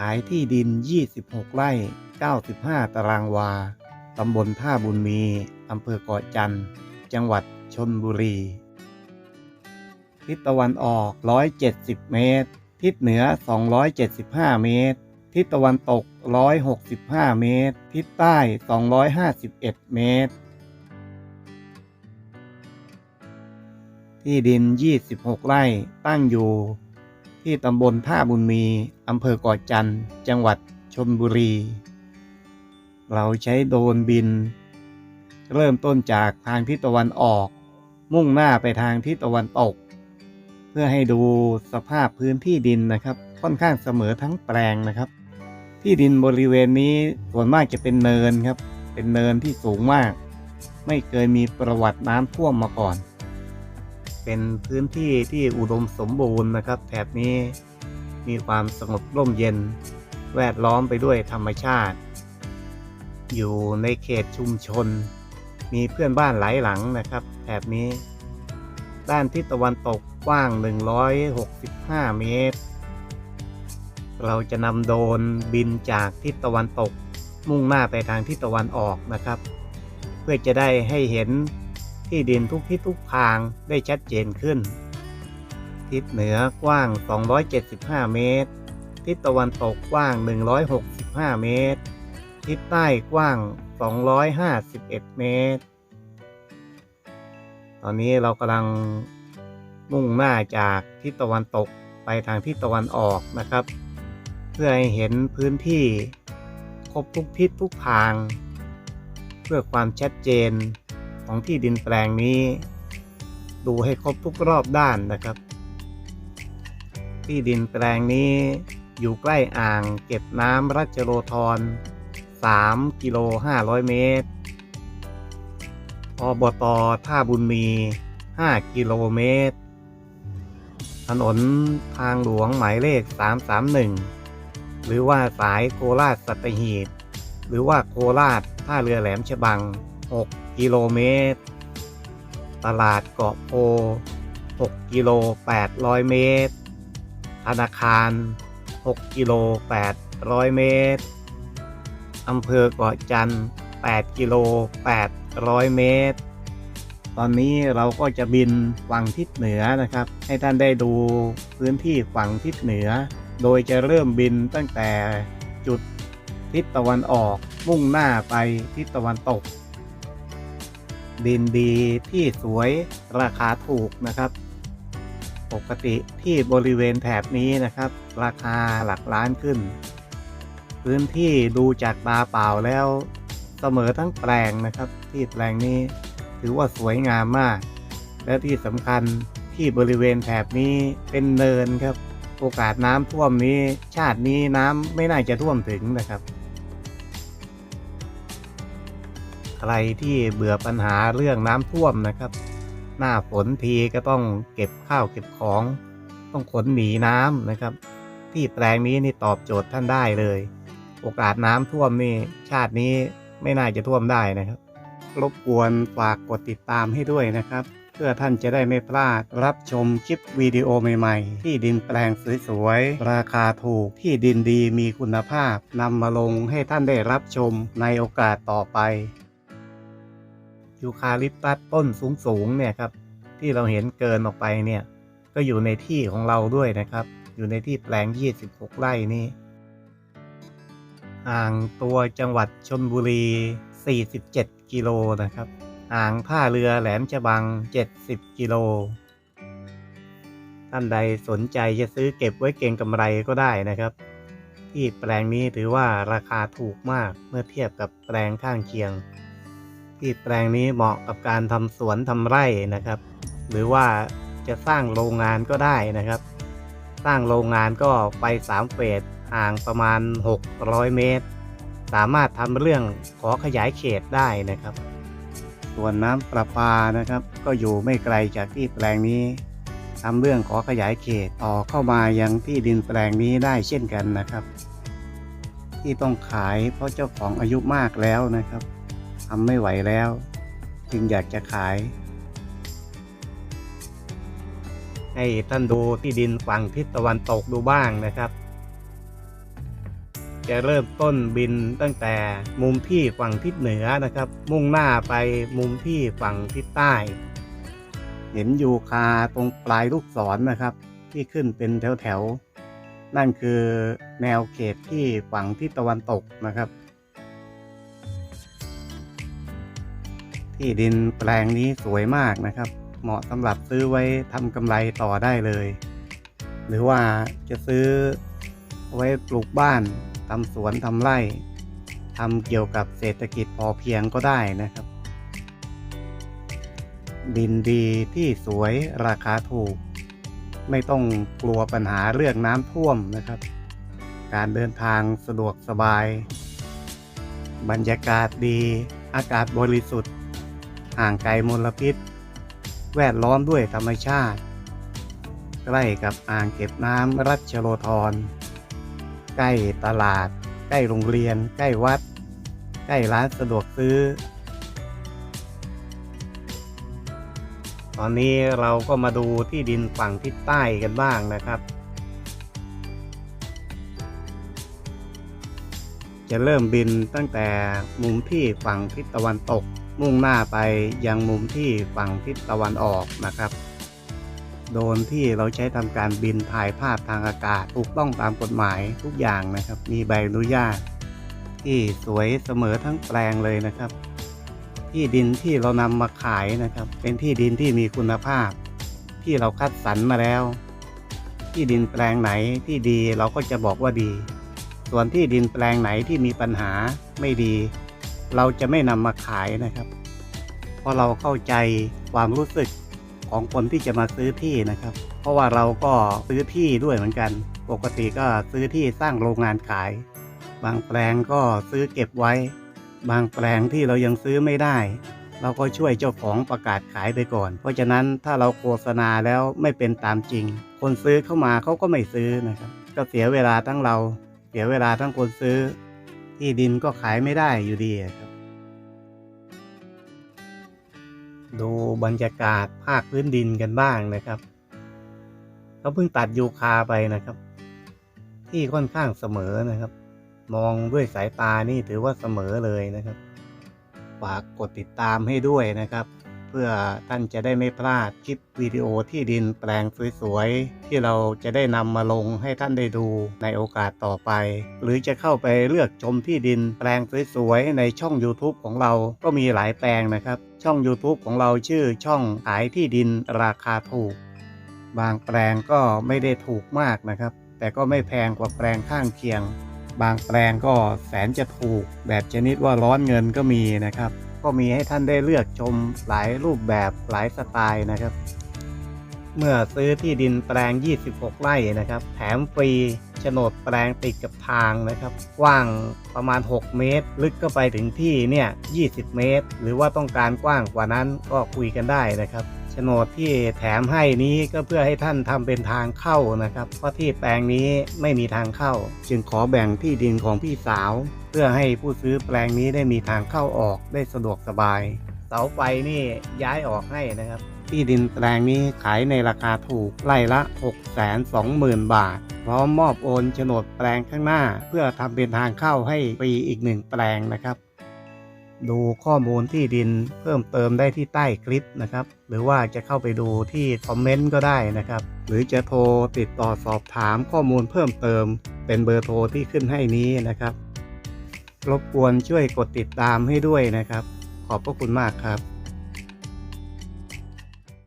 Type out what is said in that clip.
ขายที่ดิน 26 ไร่ 95 ตารางวา ตำบลท่าบุญมี อำเภอเกาะจันทร์ จังหวัดชนบุรี ทิศตะวันออก 170 เมตร ทิศเหนือ 275 เมตร ทิศตะวันตก 165 เมตร ทิศใต้ 251 เมตร ที่ดิน 26 ไร่ ตั้งอยู่ ที่ตำบลท่าบุญมีอำเภอเกาะจันทร์จังหวัดชนบุรี เราใช้โดรนบิน เริ่มต้นจากทางทิศตะวันออก มุ่งหน้าไปทางทิศตะวันตก เพื่อให้ดูสภาพพื้นที่ดินนะครับ ค่อนข้างเสมอทั้งแปลงนะครับ ที่ดินบริเวณนี้ส่วนมากจะเป็นเนินครับ เป็นเนินที่สูงมาก ไม่เคยมีประวัติน้ำท่วมมาก่อน เป็นพื้นที่ที่อุดมสมบูรณ์นะครับ แถบนี้มีความสงบร่มเย็น แวดล้อมไปด้วยธรรมชาติ อยู่ในเขตชุมชน มีเพื่อนบ้านหลายหลังนะครับ แถบนี้ ด้านทิศตะวันตกกว้าง 165 เมตร เราจะนำโดรนบินจากทิศตะวันตก มุ่งหน้าไปทางทิศตะวันออกนะครับ เพื่อจะได้ให้เห็น ที่ดินทุกทิศทุกทางได้ชัดเจนขึ้น ทิศเหนือกว้าง 275 เมตร ทิศตะวันตกกว้าง 165 เมตร ทิศใต้กว้าง 251 เมตร ตอนนี้เรากำลังมุ่งหน้าจากทิศตะวันตกไปทางทิศตะวันออกนะครับ เพื่อให้เห็นพื้นที่ครบทุกทิศทุกทาง เพื่อความชัดเจน ของที่ดินแปลงนี้ ดูให้ครบทุกรอบด้านนะครับ ที่ดินแปลงนี้อยู่ใกล้อ่างเก็บน้ำรัชโรธร3กิโล500 เมตร อบตท่าบุญมี 5 กิโลเมตร ถนนทางหลวงหมายเลข 331 หรือว่าสายโคราชสัตหีบ หรือว่าโคราชท่าเรือแหลมฉบัง 6 กิโลเมตร ตลาดเกาะโพ 6 กิโล 800 เมตร ธนาคาร 6 กิโล 800 เมตร อำเภอเกาะจันทร์ 8 กิโล 800 เมตร ตอนนี้เราก็จะบินฝั่งทิศเหนือนะครับ ให้ท่านได้ดูพื้นที่ฝั่งทิศเหนือ โดยจะเริ่มบินตั้งแต่จุดทิศตะวันออกมุ่งหน้าไปทิศตะวันตก ดินดีที่สวยราคาถูกนะครับ ปกติที่บริเวณแถบนี้นะครับ ราคาหลักล้านขึ้น พื้นที่ดูจากตาเปล่าแล้วเสมอทั้งแปลงนะครับ ที่แปลงนี้ถือว่าสวยงามมาก และที่สำคัญที่บริเวณแถบนี้เป็นเนินครับ โอกาสน้ำท่วมนี้ ชาตินี้น้ำไม่น่าจะท่วมถึงนะครับ ใครที่เบื่อปัญหาเรื่องน้ำท่วมนะครับ หน้าฝนทีก็ต้องเก็บข้าวเก็บของ ต้องขนหนีน้ำนะครับ ที่แปลงนี้นี่ตอบโจทย์ท่านได้เลย โอกาสน้ำท่วมนี่ชาตินี้ไม่น่าจะท่วมได้นะครับ รบกวนฝากกดติดตามให้ด้วยนะครับ เพื่อท่านจะได้ไม่พลาดรับชมคลิปวิดีโอใหม่ๆ ที่ดินแปลงสวยๆ ราคาถูกที่ดินดีมีคุณภาพนำมาลงให้ท่านได้รับชมในโอกาสต่อไป ยูคาลิปตัสต้นสูงๆเนี่ยครับที่เราเห็นเกินออกไปเนี่ยก็อยู่ในที่ของเราด้วยนะครับ อยู่ในที่แปลง 26 ไร่นี่ห่างตัวจังหวัดชนบุรี 47 กิโลนะครับห่างท่าเรือแหลมฉบัง 70 กิโล ท่านใดสนใจจะซื้อเก็บไว้เก็งกำไรก็ได้นะครับ ที่แปลงนี้ถือว่าราคาถูกมากเมื่อเทียบกับแปลงข้างเคียง ที่แปลงนี้เหมาะกับการทำสวนทำไร่นะครับ หรือว่าจะสร้างโรงงานก็ได้นะครับ สร้างโรงงานก็ไป 3 เฟสห่างประมาณ 600 เมตร สามารถทำเรื่องขอขยายเขตได้นะครับ ส่วนน้ำประปานะครับ ก็อยู่ไม่ไกลจากที่แปลงนี้ทำเรื่องขอขยายเขตต่อเข้ามายังที่ดินแปลงนี้ได้เช่นกันนะครับ ที่ต้องขายเพราะเจ้าของอายุมากแล้วนะครับ ทำไม่ไหวแล้ว จึงอยากจะขาย ให้ท่านดูที่ดินฝั่งทิศตะวันตกดูบ้างนะครับ จะเริ่มต้นบินตั้งแต่มุมที่ฝั่งทิศเหนือนะครับ มุ่งหน้าไปมุมที่ฝั่งทิศใต้ เห็นยูคาตรงปลายลูกศรนนะครับ ที่ขึ้นเป็นแถวๆนั่นคือแนวเขตที่ฝั่งทิศตะวันตกนะครับ ที่ดินแปลงนี้สวยมากนะครับ เหมาะสำหรับซื้อไว้ทำกำไรต่อได้เลย หรือว่าจะซื้อไว้ปลูกบ้านทำสวนทำไร่ทำเกี่ยวกับเศรษฐกิจพอเพียงก็ได้นะครับ ดินดีที่สวยราคาถูก ไม่ต้องกลัวปัญหาเรื่องน้ำท่วมนะครับ การเดินทางสะดวกสบาย บรรยากาศดีอากาศบริสุทธิ์ ห่างไกลมลพิษ แวดล้อมด้วยธรรมชาติ ใกล้กับอ่างเก็บน้ำรัชโลธร ใกล้ตลาด ใกล้โรงเรียน ใกล้วัด ใกล้ร้านสะดวกซื้อ ตอนนี้เราก็มาดูที่ดินฝั่งทิศใต้กันบ้างนะครับ จะเริ่มบินตั้งแต่มุมที่ฝั่งทิศตะวันตก มุ่งหน้าไปยังมุมที่ฝั่งทิศตะวันออกนะครับ โดนที่เราใช้ทำการบินถ่ายภาพทางอากาศถูกต้องตามกฎหมายทุกอย่างนะครับ มีใบอนุญาต ที่สวยเสมอทั้งแปลงเลยนะครับ ที่ดินที่เรานำมาขายนะครับ เป็นที่ดินที่มีคุณภาพ ที่เราคัดสรรมาแล้ว ที่ดินแปลงไหนที่ดีเราก็จะบอกว่าดี ส่วนที่ดินแปลงไหนที่มีปัญหาไม่ดี เราจะไม่นำมาขายนะครับ เพราะเราเข้าใจความรู้สึกของคนที่จะมาซื้อที่นะครับ เพราะว่าเราก็ซื้อที่ด้วยเหมือนกัน ปกติก็ซื้อที่สร้างโรงงานขาย บางแปลงก็ซื้อเก็บไว้ บางแปลงที่เรายังซื้อไม่ได้ เราก็ช่วยเจ้าของประกาศขายไปก่อน เพราะฉะนั้นถ้าเราโฆษณาแล้วไม่เป็นตามจริง คนซื้อเข้ามาเขาก็ไม่ซื้อนะครับ ก็เสียเวลาทั้งเรา เสียเวลาทั้งคนซื้อ ที่ดินก็ขายไม่ได้อยู่ดีครับ ดูบรรยากาศภาคพื้นดินกันบ้างนะครับเขาเพิ่งตัดยูคาไปนะครับ ที่ค่อนข้างเสมอนะครับ มองด้วยสายตานี่ถือว่าเสมอเลยนะครับ ฝากกดติดตามให้ด้วยนะครับ เพื่อท่านจะได้ไม่พลาดคลิปวิดีโอที่ดินแปลงสวยๆ ที่เราจะได้นำมาลงให้ท่านได้ดูในโอกาสต่อไป หรือจะเข้าไปเลือกชมที่ดินแปลงสวยๆ ในช่อง YouTube ของเราก็มีหลายแปลงนะครับ ช่อง YouTube ของเราชื่อช่องขายที่ดินราคาถูก บางแปลงก็ไม่ได้ถูกมากนะครับ แต่ก็ไม่แพงกว่าแปลงข้างเคียง บางแปลงก็แสนจะถูก แบบชนิดว่าร้อนเงินก็มีนะครับ ก็มีให้ท่านได้เลือกชมหลายรูปแบบหลายสไตล์นะครับ เมื่อซื้อที่ดินแปลง 26 ไร่นะครับ แถมฟรีโฉนดแปลงติดกับทางนะครับ กว้างประมาณ 6 เมตร ลึกก็ไปถึงที่เนี่ย 20 เมตร หรือว่าต้องการกว้างกว่านั้นก็คุยกันได้นะครับ ฉนดที่แถมให้นี้ก็เพื่อให้ท่านทำเป็นทางเข้านะครับ เพราะที่แปลงนี้ไม่มีทางเข้า จึงขอแบ่งที่ดินของพี่สาว เพื่อให้ผู้ซื้อแปลงนี้ได้มีทางเข้าออกได้สะดวกสบาย เสาไฟนี่ย้ายออกให้นะครับ ที่ดินแปลงนี้ขายในราคาถูกไร่ละ 620,000 บาท พร้อมมอบโอนโฉนดแปลงข้างหน้า เพื่อทำเป็นทางเข้าให้ฟรีอีกหนึ่งแปลงนะครับ ดูข้อมูลที่ดินเพิ่มเติมได้ที่ใต้คลิปนะครับ หรือว่าจะเข้าไปดูที่คอมเมนต์ก็ได้นะครับ หรือจะโทรติดต่อสอบถามข้อมูลเพิ่มเติม เป็นเบอร์โทรที่ขึ้นให้นี้นะครับ รบกวนช่วยกดติดตามให้ด้วยนะครับ ขอบพระคุณมากครับ